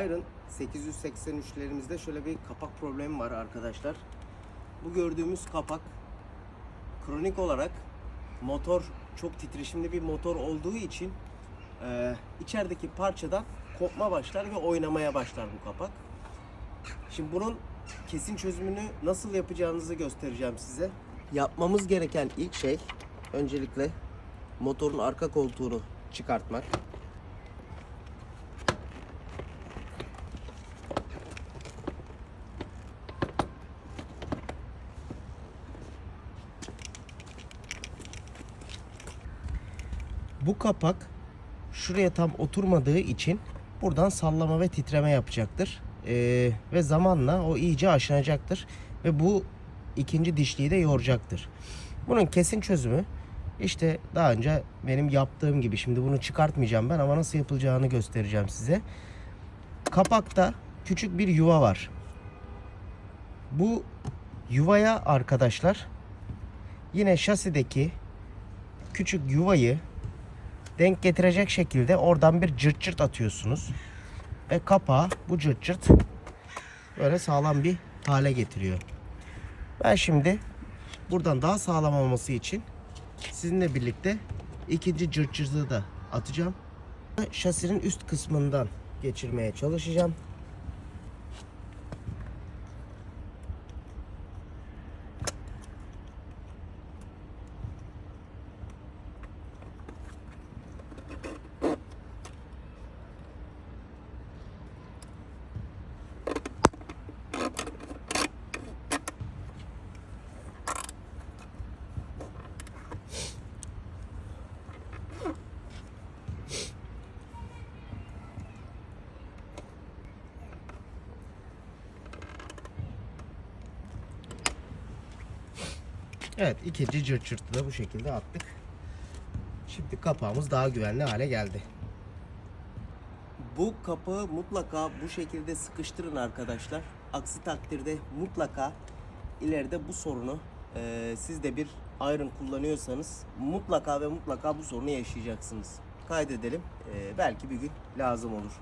Iron 883'lerimizde şöyle bir kapak problemi var arkadaşlar. Bu gördüğümüz kapak kronik olarak motor çok titreşimli bir motor olduğu için e, içerideki parçadan kopma başlar ve oynamaya başlar bu kapak. Şimdi bunun kesin çözümünü nasıl yapacağınızı göstereceğim size. Yapmamız gereken ilk şey öncelikle motorun arka koltuğunu çıkartmak. Bu kapak şuraya tam oturmadığı için buradan sallama ve titreme yapacaktır. Ee, ve zamanla o iyice aşınacaktır. Ve bu ikinci dişliği de yoracaktır. Bunun kesin çözümü işte daha önce benim yaptığım gibi şimdi bunu çıkartmayacağım ben ama nasıl yapılacağını göstereceğim size. Kapakta küçük bir yuva var. Bu yuvaya arkadaşlar yine şasideki küçük yuvayı denk getirecek şekilde oradan bir cırt cırt atıyorsunuz. Ve kapağı bu cırt cırt böyle sağlam bir hale getiriyor. Ben şimdi buradan daha sağlam olması için sizinle birlikte ikinci cırt cırtı da atacağım. Şasinin üst kısmından geçirmeye çalışacağım. Evet ikinci cırt cırtı da bu şekilde attık. Şimdi kapağımız daha güvenli hale geldi. Bu kapağı mutlaka bu şekilde sıkıştırın arkadaşlar. Aksi takdirde mutlaka ileride bu sorunu e, siz de bir iron kullanıyorsanız mutlaka ve mutlaka bu sorunu yaşayacaksınız. Kaydedelim. E, belki bir gün lazım olur.